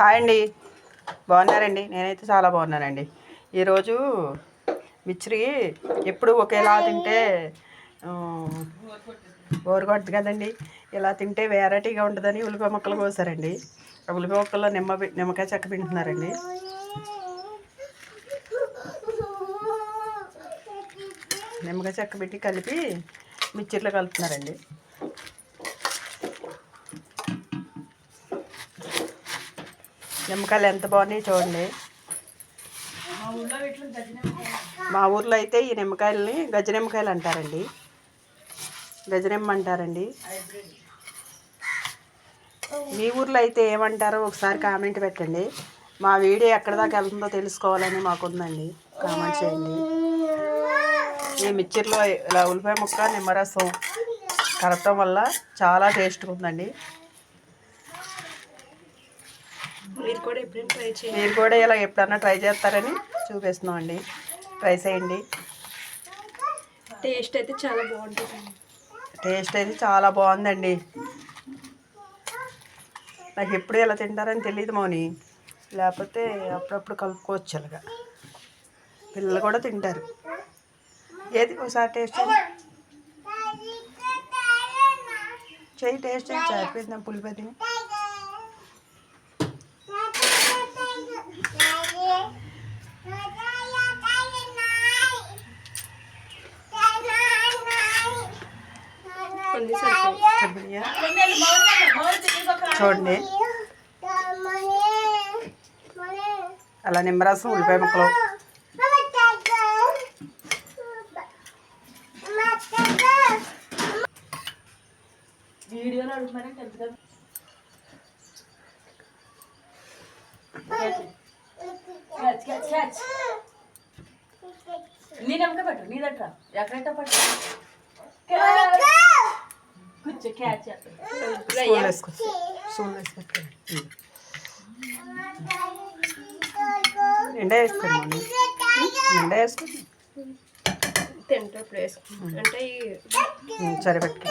Hi అండి. బాగున్నారండి? నేనైతే చాలా బాగున్నానండి. ఈరోజు మిచ్చిరి ఎప్పుడు ఒకేలా తింటే బోరు కొడుతుంది కదండి. ఇలా తింటే వెరైటీగా ఉంటుందని ఉల్లిపాయ ముక్కలు కోసారండి. ఆ ఉల్లిపాయ ముక్కల్లో నిమ్మ నిమ్మకాయ చెక్క పిండుతున్నారండి. నిమ్మకాయ చెక్క పెట్టి కలిపి మిక్చర్లో కలుపుతున్నారండి. నిమ్మకాయలు ఎంత బాగున్నాయి చూడండి. మా ఊర్లో అయితే ఈ నిమ్మకాయలని గజ నిమ్మకాయలు అంటారండి. గజనిమ్మ అంటారండి. మీ ఊర్లో అయితే ఏమంటారో ఒకసారి కామెంట్ పెట్టండి. మా వీడియో ఎక్కడి దాకా వెళ్తుందో తెలుసుకోవాలని మాకుందండి. కామెంట్ చేయండి. ఈ మిక్చర్లో ఇలా ఉల్లిపాయ ముక్క నిమ్మరసం కలపటం వల్ల చాలా టేస్ట్గా ఉందండి. మీరు కూడా ఎప్పుడైనా ట్రై చేయండి. మీరు కూడా ఇలా ఎప్పుడన్నా ట్రై చేస్తారని చూపిస్తున్నాం అండి ట్రై చేయండి. టేస్ట్ అయితే చాలా బాగుంటుంది. టేస్ట్ అయితే చాలా బాగుందండి. నాకు ఎప్పుడు ఇలా తింటారని తెలియదు మౌని. లేకపోతే అప్పుడప్పుడు కలుపుకోవచ్చు అలాగా పిల్లలు కూడా తింటారు. ఏది ఒకసారి టేస్ట్ చేయి. టేస్ట్ చేయి సరిపోయిందా పులిపతి చూడండి. అలా నిమ్మరసం ఉల్లిపాయ ముక్కలు. వీడియోలో క్యాచ్ క్యాచ్ నీ నమ్మక పట్టు నీ దగ్గర. ఎక్కడైతే పట్టు స్పూన్ వేసుకో స్పూన్ వేసుకో. నిండా వేసుకోండి నిండా వేసుకోండి వేసుకుంటా అంటే సరే పెట్టుకో.